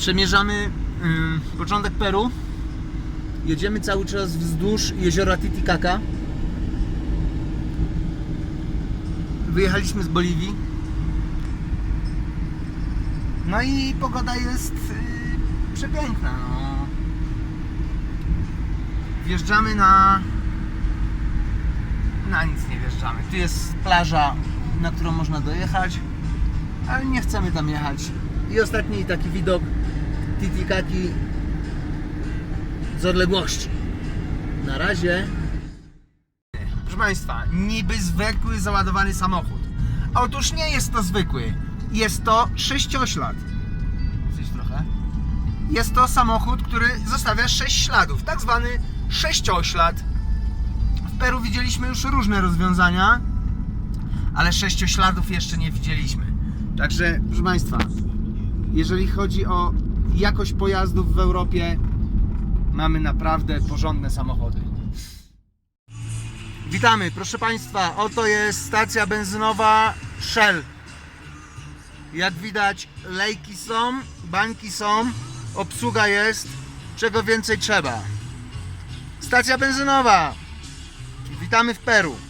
Przemierzamy ym, początek Peru. Jedziemy cały czas wzdłuż jeziora Titicaca. Wyjechaliśmy z Boliwii. No i pogoda jest yy, przepiękna. No. Wjeżdżamy na. Na nic nie wjeżdżamy. Tu jest plaża, na którą można dojechać, ale nie chcemy tam jechać. I ostatni taki widok Titicaki z odległości. Na razie. Proszę Państwa, niby zwykły załadowany samochód. Otóż nie jest to zwykły. Jest to sześcioślad. Coś trochę. Jest to samochód, który zostawia sześć śladów. Tak zwany sześcioślad. W Peru widzieliśmy już różne rozwiązania, ale sześciośladów jeszcze nie widzieliśmy. Także, proszę Państwa, jeżeli chodzi o jakość pojazdów w Europie, mamy naprawdę porządne samochody. Witamy, proszę Państwa. Oto jest stacja benzynowa Shell. Jak widać, lejki są, bańki są, obsługa jest. Czego więcej trzeba? Stacja benzynowa. Witamy w Peru.